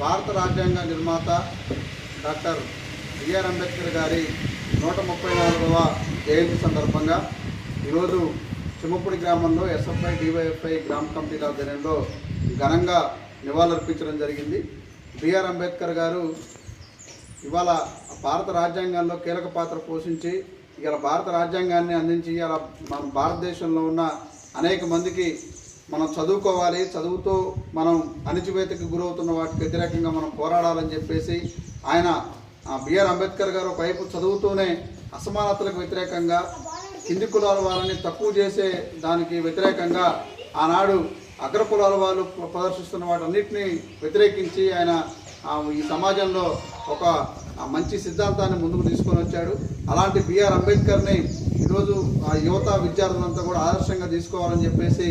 భారత రాజ్యాంగ నిర్మాత డాక్టర్ బిఆర్ అంబేద్కర్ గారి నూట ముప్పై నాలుగవ జయంతి సందర్భంగా ఈరోజు చిమ్మపూడి గ్రామంలో ఎస్ఎఫ్ఐ డివైఎఫ్ఐ గ్రామ కమిటీల ఆధ్వర్యంలో ఘనంగా నివాళులర్పించడం జరిగింది. బిఆర్ అంబేద్కర్ గారు ఇవాళ భారత రాజ్యాంగంలో కీలక పాత్ర పోషించి ఇవాళ భారత రాజ్యాంగాన్ని అందించి ఇవాళ మన భారతదేశంలో ఉన్న అనేక మందికి మనం చదువుకోవాలి చదువుతో మనం అణిచివేతకు గురవుతున్న వాటికి వ్యతిరేకంగా మనం పోరాడాలని చెప్పేసి ఆయన ఆ, బిఆర్ అంబేద్కర్ గారు ఒకవైపు చదువుతూనే అసమానతలకు వ్యతిరేకంగా కింది కులాల వారిని తక్కువ చేసే దానికి వ్యతిరేకంగా ఆనాడు అగ్ర కులాల వాళ్ళు ప్రదర్శిస్తున్న వాటన్నిటిని వ్యతిరేకించి ఆయన ఈ సమాజంలో ఒక మంచి సిద్ధాంతాన్ని ముందుకు తీసుకొని వచ్చాడు. అలాంటి బిఆర్ అంబేద్కర్ని ఈరోజు ఆ యువత విద్యార్థులంతా కూడా ఆదర్శంగా తీసుకోవాలని చెప్పేసి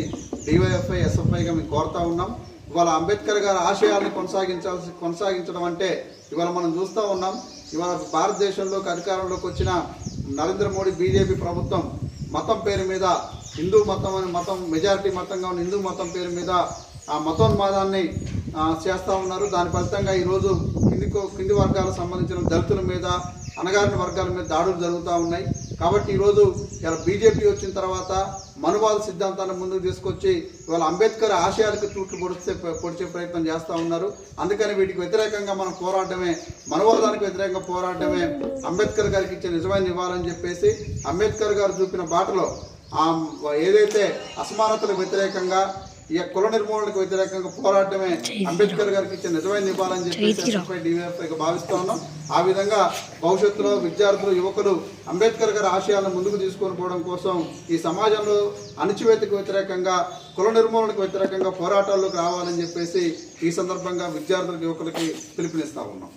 డివైఎఫ్ఐ ఎస్ఎఫ్ఐగా మేము కోరుతా ఉన్నాం. ఇవాళ అంబేద్కర్ గారి ఆశయాలను కొనసాగించాల్సి కొనసాగించడం అంటే ఇవాళ మనం చూస్తూ ఉన్నాం. ఇవాళ భారతదేశంలోకి అధికారంలోకి వచ్చిన నరేంద్ర మోడీ బీజేపీ ప్రభుత్వం మతం పేరు మీద హిందూ మతం అని మతం మెజారిటీ మతంగా ఉన్న హిందూ మతం పేరు మీద ఆ మతోన్మాదాన్ని చేస్తూ ఉన్నారు. దాని ఫలితంగా ఈరోజు కిందికో కింది వర్గాలకు సంబంధించిన దళితుల మీద అనగారిన వర్గాల మీద దాడులు జరుగుతూ ఉన్నాయి. కాబట్టి ఈరోజు ఇలా బీజేపీ వచ్చిన తర్వాత మనువాద సిద్ధాంతాన్ని ముందుకు తీసుకొచ్చి ఇవాళ అంబేద్కర్ ఆశయాలకు తూట్లు పొడిస్తే పొడిచే ప్రయత్నం చేస్తూ ఉన్నారు. అందుకని వీటికి వ్యతిరేకంగా మనం పోరాడమే మనువాదానికి వ్యతిరేకంగా పోరాడమే అంబేద్కర్ గారికి ఇచ్చే నిజమైన ఇవ్వాలని చెప్పేసి అంబేద్కర్ గారు చూపిన బాటలో ఏదైతే అసమానతలకు వ్యతిరేకంగా ఈ కుల నిర్మూలనకు వ్యతిరేకంగా పోరాటమే అంబేద్కర్ గారికి ఇచ్చే నిజమైన చెప్పేసి ఎస్ఎఫ్ఐ డివైఎఫ్ఐగా భావిస్తా ఉన్నాం. ఆ విధంగా భవిష్యత్తులో విద్యార్థులు యువకులు అంబేద్కర్ గారి ఆశయాలను ముందుకు తీసుకొని పోవడం కోసం ఈ సమాజంలో అణచివేతకు వ్యతిరేకంగా కుల నిర్మూలనకు వ్యతిరేకంగా పోరాటాల్లోకి రావాలని చెప్పేసి ఈ సందర్భంగా విద్యార్థులకు యువకులకి పిలుపునిస్తా ఉన్నాం.